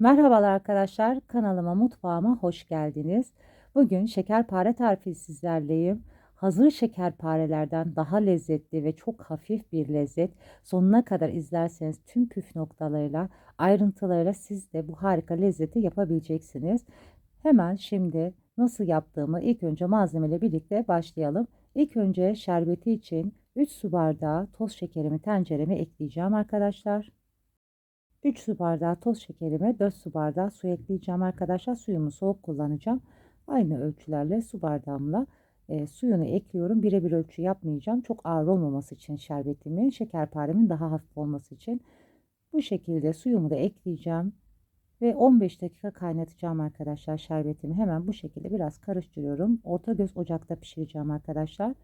Merhabalar arkadaşlar, kanalıma, mutfağıma hoş geldiniz. Bugün şekerpare tarifi sizlerleyim. Hazır şekerparelerden daha lezzetli ve çok hafif bir lezzet. Sonuna kadar izlerseniz tüm püf noktalarıyla, ayrıntılarıyla siz de bu harika lezzeti yapabileceksiniz. Hemen şimdi nasıl yaptığımı ilk önce malzemeyle birlikte başlayalım. İlk önce şerbeti için 3 su bardağı toz şekerimi tencereme ekleyeceğim arkadaşlar. 3 su bardağı toz şekerime 4 su bardağı su ekleyeceğim arkadaşlar. Suyumu soğuk kullanacağım. Aynı ölçülerle su bardağımla e, suyunu ekliyorum. Birebir ölçü yapmayacağım. Çok ağır olmaması için şerbetimin, şekerparemin daha hafif olması için. Bu şekilde suyumu da ekleyeceğim. Ve 15 dakika kaynatacağım arkadaşlar şerbetimi. Hemen bu şekilde biraz karıştırıyorum. Orta göz ocakta pişireceğim arkadaşlar.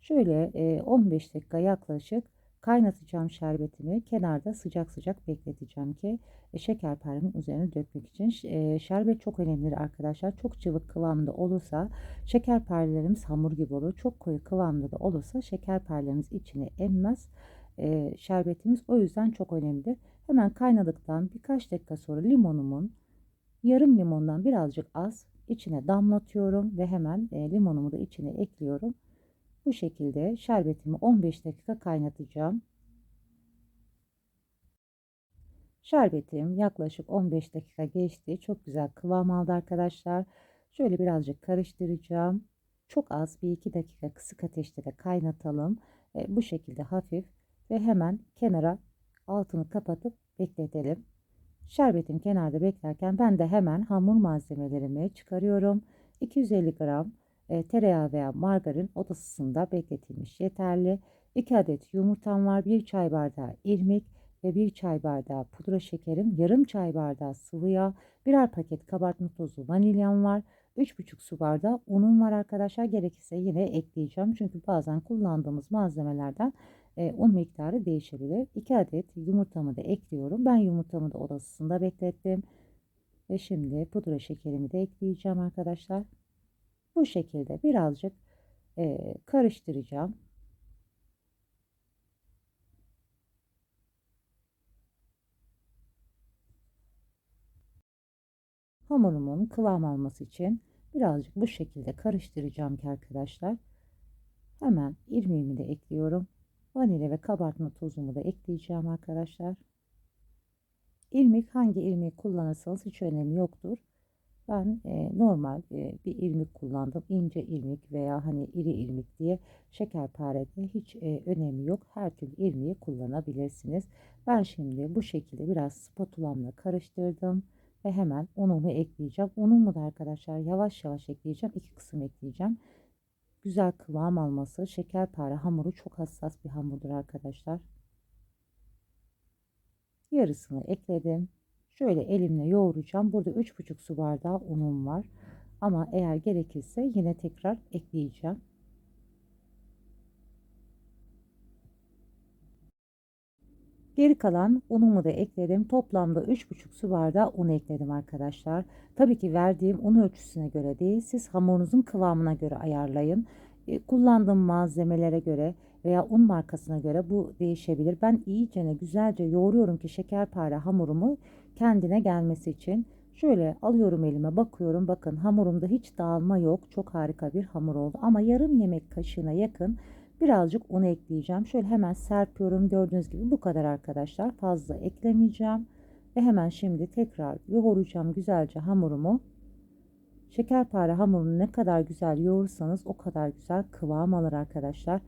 Şöyle 15 dakika yaklaşık Kaynatacağım şerbetimi kenarda sıcak sıcak bekleteceğim ki e, şekerparemin üzerine dökmek için. E, şerbet çok önemlidir arkadaşlar. Çok cıvık kıvamda olursa şekerparelerimiz hamur gibi olur. Çok koyu kıvamda da olursa şekerparelerimiz içine emmez. E, şerbetimiz o yüzden çok önemli. Hemen kaynadıktan birkaç dakika sonra limonumun yarım limondan birazcık az içine damlatıyorum ve hemen limonumu da içine ekliyorum. Bu şekilde şerbetimi 15 dakika kaynatacağım. Şerbetim yaklaşık 15 dakika geçti. Çok güzel kıvam aldı arkadaşlar. Şöyle birazcık karıştıracağım. Çok az bir iki dakika kısık ateşte de kaynatalım. E, bu şekilde hafif ve hemen kenara altını kapatıp bekletelim. Şerbetim kenarda beklerken ben de hemen hamur malzemelerimi çıkarıyorum. 250 gram e, tereyağı veya margarin odasında bekletilmiş yeterli. 2 adet yumurtam var. 1 çay bardağı irmik ve 1 çay bardağı pudra şekerim. Yarım çay bardağı sıvı yağ. Birer paket kabartma tozu vanilyam var. 3,5 su bardağı unum var arkadaşlar. Gerekirse yine ekleyeceğim. Çünkü bazen kullandığımız malzemelerden e, un miktarı değişebilir. 2 adet yumurtamı da ekliyorum. Ben yumurtamı da odasında beklettim. Ve şimdi pudra şekerimi de ekleyeceğim arkadaşlar. Bu şekilde birazcık e, karıştıracağım. Hamurumun kıvam alması için birazcık bu şekilde karıştıracağım ki arkadaşlar. Hemen irmiğimi de ekliyorum. Vanilya ve kabartma tozumu da ekleyeceğim arkadaşlar. İrmik hangi irmiği kullanırsanız hiç önemi yoktur. Ben e, normal e, bir irmik kullandım. ince irmik veya hani iri irmik diye şekerparede hiç e, önemi yok. Her türlü irmiği kullanabilirsiniz. Ben şimdi bu şekilde biraz spatulamla karıştırdım ve hemen unumu ekleyeceğim. Unumu da arkadaşlar yavaş yavaş ekleyeceğim. İki kısım ekleyeceğim. Güzel kıvam alması. Şekerpare hamuru çok hassas bir hamurdur arkadaşlar. Yarısını ekledim. Şöyle elimle yoğuracağım. Burada 3,5 su bardağı unum var. Ama eğer gerekirse yine tekrar ekleyeceğim. Geri kalan unumu da ekledim. Toplamda 3,5 su bardağı un ekledim arkadaşlar. Tabii ki verdiğim un ölçüsüne göre değil. Siz hamurunuzun kıvamına göre ayarlayın. E, kullandığım malzemelere göre veya un markasına göre bu değişebilir. Ben iyicene güzelce yoğuruyorum ki şekerpare hamurumu kendine gelmesi için. Şöyle alıyorum elime bakıyorum bakın hamurumda hiç dağılma yok. Çok harika bir hamur oldu ama yarım yemek kaşığına yakın birazcık un ekleyeceğim. Şöyle hemen serpiyorum gördüğünüz gibi bu kadar arkadaşlar fazla eklemeyeceğim. Ve hemen şimdi tekrar yoğuracağım güzelce hamurumu. Şekerpare hamurunu ne kadar güzel yoğurursanız o kadar güzel kıvam alır arkadaşlar.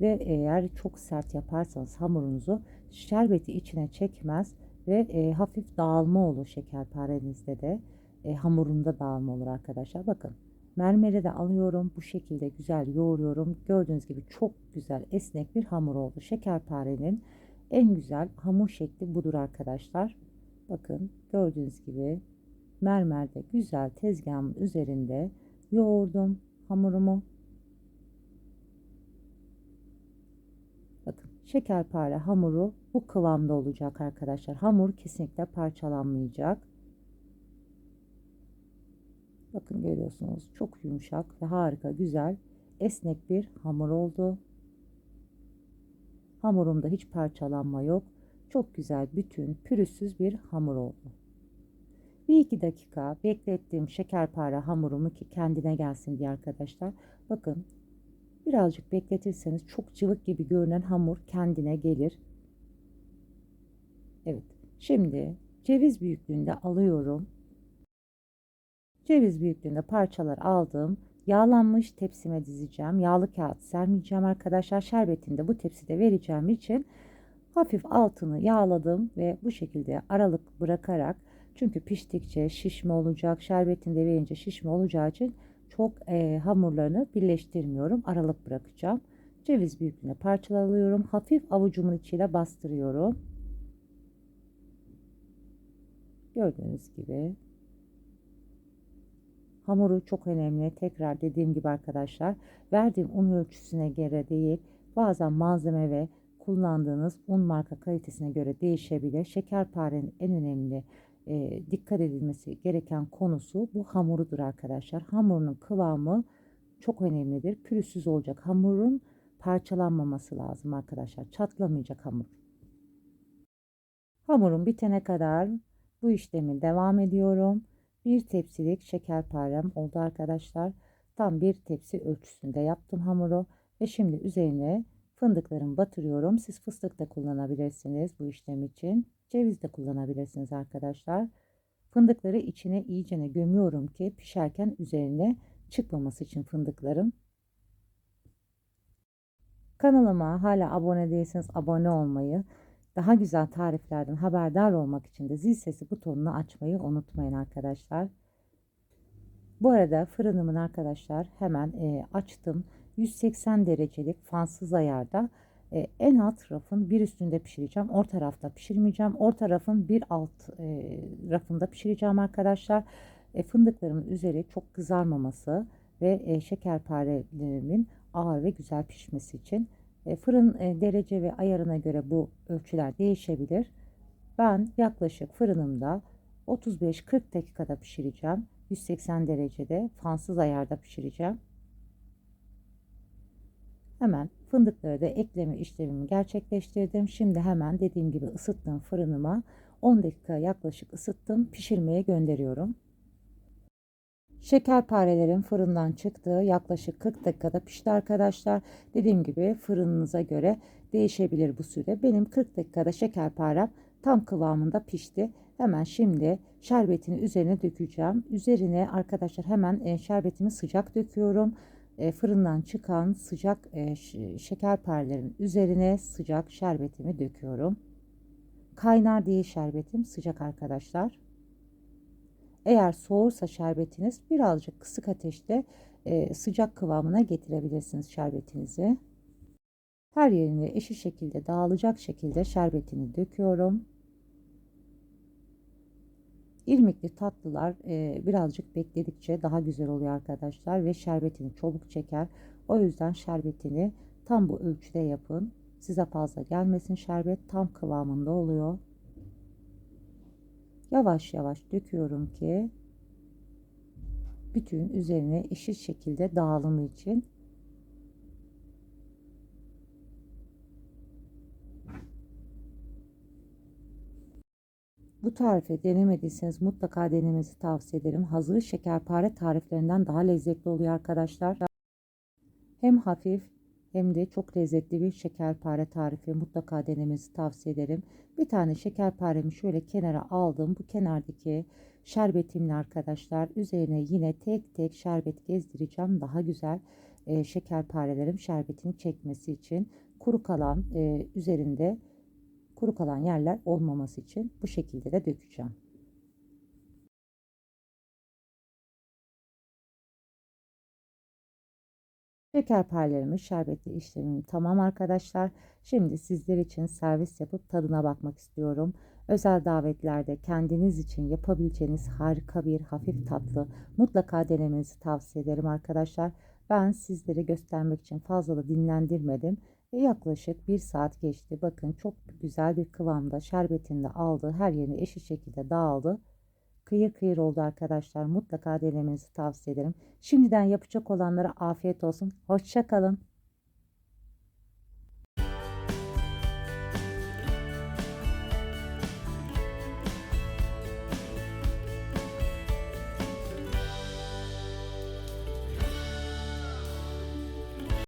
Ve eğer çok sert yaparsanız hamurunuzu şerbeti içine çekmez ve e, hafif dağılma olur şekerparenizde de e, hamurunda dağılma olur arkadaşlar. Bakın mermeri de alıyorum bu şekilde güzel yoğuruyorum. Gördüğünüz gibi çok güzel esnek bir hamur oldu. Şekerparenin en güzel hamur şekli budur arkadaşlar. Bakın gördüğünüz gibi mermerde güzel tezgahımın üzerinde yoğurdum hamurumu. Bakın şekerpare hamuru bu kıvamda olacak arkadaşlar. Hamur kesinlikle parçalanmayacak. Bakın görüyorsunuz çok yumuşak ve harika güzel esnek bir hamur oldu. Hamurumda hiç parçalanma yok. Çok güzel bütün pürüzsüz bir hamur oldu. Bir iki dakika beklettiğim şekerpare hamurumu ki kendine gelsin diye arkadaşlar. Bakın birazcık bekletirseniz çok cıvık gibi görünen hamur kendine gelir. Evet. Şimdi ceviz büyüklüğünde alıyorum. Ceviz büyüklüğünde parçalar aldım. Yağlanmış tepsime dizeceğim. Yağlı kağıt sermeyeceğim arkadaşlar. Şerbetini de bu tepside vereceğim için hafif altını yağladım ve bu şekilde aralık bırakarak çünkü piştikçe şişme olacak. Şerbetini de verince şişme olacağı için çok e, hamurlarını birleştirmiyorum. Aralık bırakacağım. Ceviz büyüklüğünde parçalar alıyorum. Hafif avucumun içiyle bastırıyorum. Gördüğünüz gibi Hamuru çok önemli. Tekrar dediğim gibi arkadaşlar verdiğim un ölçüsüne göre değil bazen malzeme ve kullandığınız un marka kalitesine göre değişebilir. Şekerparenin en önemli e, dikkat edilmesi gereken konusu bu hamurudur arkadaşlar. Hamurun kıvamı çok önemlidir. Pürüzsüz olacak hamurun parçalanmaması lazım arkadaşlar. Çatlamayacak hamur. Hamurum bitene kadar bu işlemi devam ediyorum. Bir tepsilik şekerparem oldu arkadaşlar. Tam bir tepsi ölçüsünde yaptım hamuru. Ve şimdi üzerine fındıklarımı batırıyorum. Siz fıstık da kullanabilirsiniz bu işlem için. Ceviz de kullanabilirsiniz arkadaşlar. Fındıkları içine iyicene gömüyorum ki pişerken üzerine çıkmaması için fındıklarım. Kanalıma hala abone değilseniz abone olmayı, daha güzel tariflerden haberdar olmak için de zil sesi butonunu açmayı unutmayın arkadaşlar. Bu arada fırınımın arkadaşlar hemen e, açtım. 180 derecelik fansız ayarda e, en alt rafın bir üstünde pişireceğim. Orta rafta pişirmeyeceğim. Orta rafın bir alt e, rafında pişireceğim arkadaşlar. E, fındıklarımın üzeri çok kızarmaması ve e, şekerparelerimin ağır ve güzel pişmesi için e, fırın e, derece ve ayarına göre bu ölçüler değişebilir. Ben yaklaşık fırınımda 35-40 dakikada pişireceğim. 180 derecede fansız ayarda pişireceğim. Hemen fındıkları da ekleme işlemimi gerçekleştirdim. Şimdi hemen dediğim gibi ısıttığım fırınıma 10 dakika yaklaşık ısıttım. Pişirmeye gönderiyorum. Şekerparelerim fırından çıktı. Yaklaşık 40 dakikada pişti arkadaşlar. Dediğim gibi fırınınıza göre değişebilir bu süre. Benim 40 dakikada şekerparem tam kıvamında pişti. Hemen şimdi şerbetini üzerine dökeceğim. Üzerine arkadaşlar hemen e, şerbetimi sıcak döküyorum. E, fırından çıkan sıcak e, şekerparelerin üzerine sıcak şerbetimi döküyorum. Kaynar değil şerbetim sıcak arkadaşlar. Eğer soğursa şerbetiniz birazcık kısık ateşte e, sıcak kıvamına getirebilirsiniz şerbetinizi. Her yerine eşit şekilde dağılacak şekilde şerbetini döküyorum. İrmikli tatlılar e, birazcık bekledikçe daha güzel oluyor arkadaşlar ve şerbetini çabuk çeker. O yüzden şerbetini tam bu ölçüde yapın. Size fazla gelmesin şerbet tam kıvamında oluyor. Yavaş yavaş döküyorum ki bütün üzerine eşit şekilde dağılımı için Bu tarifi denemediyseniz mutlaka denemenizi tavsiye ederim. Hazır şekerpare tariflerinden daha lezzetli oluyor arkadaşlar. Hem hafif hem de çok lezzetli bir şekerpare tarifi mutlaka denemenizi tavsiye ederim. Bir tane şekerparemi şöyle kenara aldım. Bu kenardaki şerbetimle arkadaşlar üzerine yine tek tek şerbet gezdireceğim. Daha güzel e, şekerparelerim şerbetini çekmesi için kuru kalan e, üzerinde kuru kalan yerler olmaması için bu şekilde de dökeceğim. Şekerparelerimin şerbetli işlemim tamam arkadaşlar. Şimdi sizler için servis yapıp tadına bakmak istiyorum. Özel davetlerde kendiniz için yapabileceğiniz harika bir hafif tatlı mutlaka denemenizi tavsiye ederim arkadaşlar. Ben sizlere göstermek için fazla da dinlendirmedim. Ve yaklaşık bir saat geçti. Bakın çok güzel bir kıvamda şerbetini de aldı. Her yerine eşit şekilde dağıldı. Kıyır kıyır oldu arkadaşlar. Mutlaka denemenizi tavsiye ederim. Şimdiden yapacak olanlara afiyet olsun. Hoşçakalın.